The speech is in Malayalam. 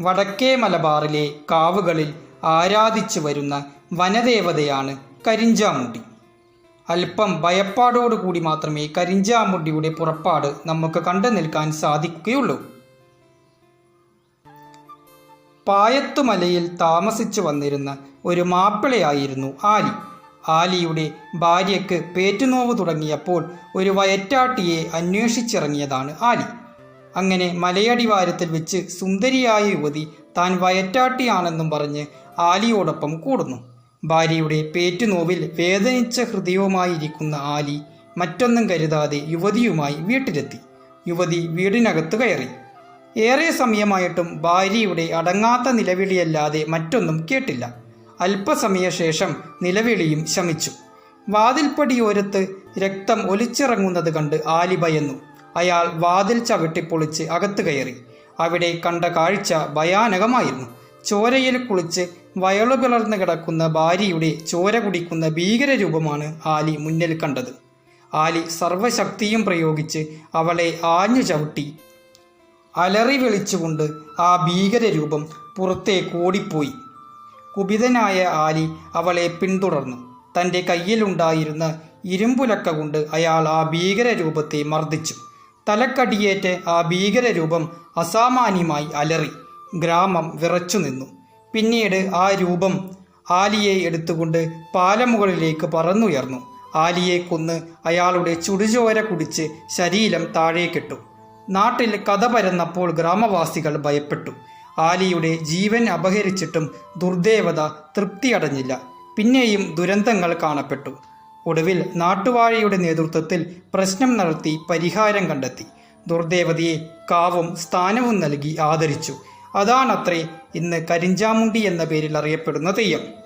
വടക്കേ മലബാറിലെ കാവുകളിൽ ആരാധിച്ചു വരുന്ന വനദേവതയാണ് കരിഞ്ചാമുണ്ടി. അല്പം ഭയപ്പാടോടുകൂടി മാത്രമേ കരിഞ്ചാമുണ്ടിയുടെ പുറപ്പാട് നമുക്ക് കണ്ടു നിൽക്കാൻ സാധിക്കുകയുള്ളൂ. പായത്തുമലയിൽ താമസിച്ചു വന്നിരുന്ന ഒരു മാപ്പിളയായിരുന്നു ആലി. ആലിയുടെ ഭാര്യയ്ക്ക് പേറ്റുനോവ് തുടങ്ങിയപ്പോൾ ഒരു വയറ്റാട്ടിയെ അന്വേഷിച്ചിറങ്ങിയതാണ് ആലി. അങ്ങനെ മലയടിവാരത്തിൽ വെച്ച് സുന്ദരിയായ യുവതി താൻ വയറ്റാട്ടിയാണെന്നും പറഞ്ഞ് ആലിയോടൊപ്പം കൂടുന്നു. ഭാര്യയുടെ പേറ്റുനോവിൽ വേദനിച്ച ഹൃദയവുമായിരിക്കുന്ന ആലി മറ്റൊന്നും കരുതാതെ യുവതിയുമായി വീട്ടിലെത്തി. യുവതി വീടിനകത്ത് കയറി. ഏറെ സമയമായിട്ടും ഭാര്യയുടെ അടങ്ങാത്ത നിലവിളിയല്ലാതെ മറ്റൊന്നും കേട്ടില്ല. അല്പസമയ ശേഷം നിലവിളിയും ശമിച്ചു. വാതിൽപ്പടിയോരത്ത് രക്തം ഒലിച്ചിറങ്ങുന്നത് കണ്ട് ആലി ഭയന്നു. അയാൾ വാതിൽ ചവിട്ടിപ്പൊളിച്ച് അകത്ത് കയറി. അവിടെ കണ്ട കാഴ്ച ഭയാനകമായിരുന്നു. ചോരയിൽ കുളിച്ച് വയളു പിളർന്ന് കിടക്കുന്ന ഭാര്യയുടെ ചോര കുടിക്കുന്ന ഭീകര രൂപമാണ് ആലി മുന്നിൽ കണ്ടത്. ആലി സർവശക്തിയും പ്രയോഗിച്ച് അവളെ ആഞ്ഞു ചവിട്ടി. അലറി വിളിച്ചുകൊണ്ട് ആ ഭീകര ഭീകരരൂപം പുറത്തേക്ക് ഓടിപ്പോയി. കുപിതനായ ആലി അവളെ പിന്തുടർന്നു. തന്റെ കയ്യിലുണ്ടായിരുന്ന ഇരുമ്പുലക്ക കൊണ്ട് അയാൾ ആ ഭീകര രൂപത്തെ മർദ്ദിച്ചു. തലക്കടിയേറ്റ് ആ ഭീകരരൂപം അസാമാന്യമായി അലറി. ഗ്രാമം വിറച്ചു നിന്നു. പിന്നീട് ആ രൂപം ആലിയെ എടുത്തുകൊണ്ട് പാലമുകളിലേക്ക് പറന്നുയർന്നു. ആലിയെ കൊന്ന് അയാളുടെ ചുടുചോര കുടിച്ച് ശരീരം താഴേക്കിട്ടു. നാട്ടിൽ കഥ പരന്നപ്പോൾ ഗ്രാമവാസികൾ ഭയപ്പെട്ടു. ആലിയുടെ ജീവൻ അപഹരിച്ചിട്ടും ദുർദേവത തൃപ്തിയടഞ്ഞില്ല. പിന്നെയും ദുരന്തങ്ങൾ കാണപ്പെട്ടു. ഒടുവിൽ നാട്ടുവാഴിയുടെ നേതൃത്വത്തിൽ പ്രശ്നം നടത്തി പരിഹാരം കണ്ടെത്തി. ദുർദേവതയെ കാവും സ്ഥാനവും നൽകി ആദരിച്ചു. അതാണത്രേ ഇന്ന് കരിഞ്ചാമുണ്ടി എന്ന പേരിൽ അറിയപ്പെടുന്ന തെയ്യം.